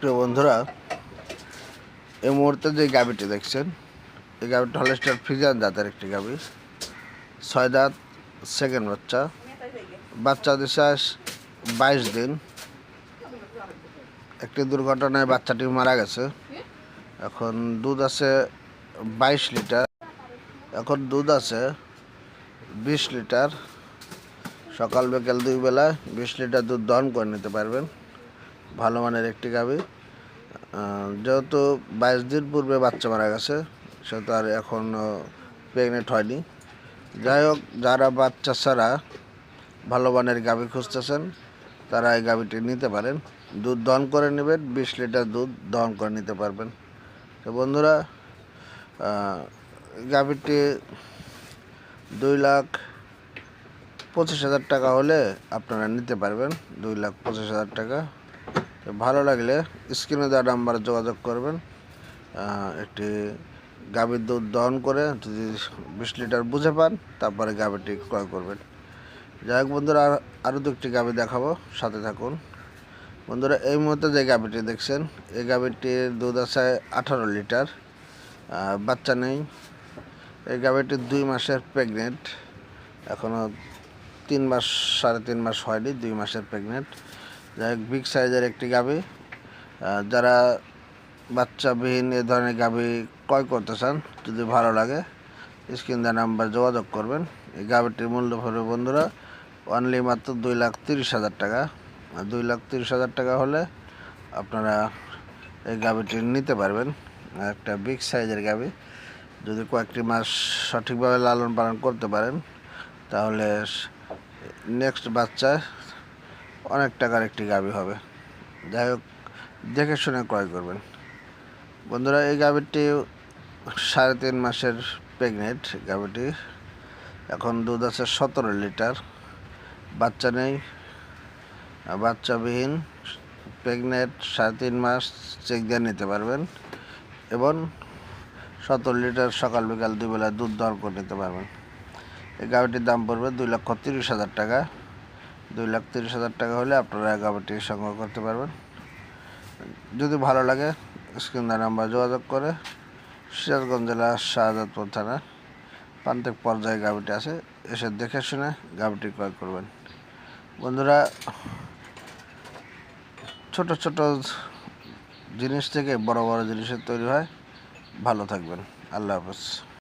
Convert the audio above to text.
প্রিয় বন্ধুরা, এই মুহূর্তে যে গাবিটি দেখছেন, এই গাবিটা হলস্টার ফ্রিজান জাতের একটি গাবি ছয় দাঁত, সেকেন্ড বাচ্চা। বাচ্চা দিশাস বাইশ দিন। একটি দুর্ঘটনায় বাচ্চাটি মারা গেছে। এখন দুধ আছে বাইশ লিটার। এখন দুধ আছে বিশ লিটার। সকাল বিকেল দুই বেলা বিশ লিটার দুধ দহন করে নিতে পারবেন। ভালো মানের একটি গাভি। যেহেতু বাইশ দিন পূর্বে বাচ্চা মারা গেছে সেহেতু আর এখনও প্রেগনেন্ট হয়নি। যাই হোক, যারা বাচ্চা ছাড়া ভালো মানের গাভি খুঁজতেছেন, তারা এই গাভিটি নিতে পারেন। দুধ দহন করে নেবেন, বিশ লিটার দুধ দহন করে নিতে পারবেন। তো বন্ধুরা গাভিটি দুই লাখ পঁচিশ হাজার টাকা হলে আপনারা নিতে পারবেন, দুই লাখ পঁচিশ হাজার টাকা। তো ভালো লাগলে স্ক্রিনে দেওয়া নাম্বারে যোগাযোগ করবেন একটি গাভীর দুধ দহন করে যদি বিশ লিটার বুঝে পান, তারপরে গাভীটি ক্রয় করবেন। যাই হোক বন্ধুরা, আর- আরও দু একটি গাভী দেখাবো, সাথে থাকুন। বন্ধুরা, এই মুহূর্তে যে গাভীটি দেখছেন, এই গাভীটির দুধ আছে আঠারো লিটার বাচ্চা নেই। এই গাভীটি দুই মাসের প্রেগনেন্ট এখনও তিন মাস, সাড়ে তিন মাস হয়নি, দুই মাসের প্রেগনেন্ট। যাই হোক বিগ সাইজের একটি গাভী। যারা বাচ্চাবিহীন এ ধরনের গাভী ক্রয় করতে চান, যদি ভালো লাগে, স্ক্রিন দেওয়া নাম্বার যোগাযোগ করবেন। এই গাভীটির মূল্য পড়বে বন্ধুরা অনলি মাত্র দুই লাখ তিরিশ হাজার টাকা। আর দুই লাখ তিরিশ হাজার টাকা হলে আপনারা এই গাভীটি নিতে পারবেন। একটা বিগ সাইজের গাভী। যদি কয়েকটি মাস সঠিকভাবে লালন পালন করতে পারেন, তাহলে নেক্সট বাচ্চা অনেক টাকার একটি গাভী হবে। যাই হোক, দেখে শুনে ক্রয় করবেন। বন্ধুরা, এই গাভীটি সাড়ে তিন মাসের প্রেগনেন্ট গাভীটি। এখন দুধ আছে সতেরো লিটার। বাচ্চা নেই। বাচ্চাবিহীন প্রেগনেন্ট সাড়ে তিন মাস চেক দিয়ে নিতে পারবেন এবং সতেরো লিটার সকাল বিকাল দুবেলা দুধ দর করে নিতে পারবেন। এই গাভিটির দাম পড়বে দুই লক্ষ তিরিশ হাজার টাকা। দুই লাখ তিরিশ হাজার টাকা হলে আপনারা গাভিটি সংগ্রহ করতে পারবেন। যদি ভালো লাগে, স্ক্রিন নাম্বার যোগাযোগ করে সিরাজগঞ্জ জেলা শাহজাদপুর থানা প্রান্তিক পর্যায়ে গাভিটি আছে, এসে দেখে শুনে গাভিটি ক্রয় করবেন। বন্ধুরা, ছোট ছোট জিনিস থেকে বড় বড় জিনিসের তৈরি হয়। ভালো থাকবেন। আল্লাহ হাফেজ।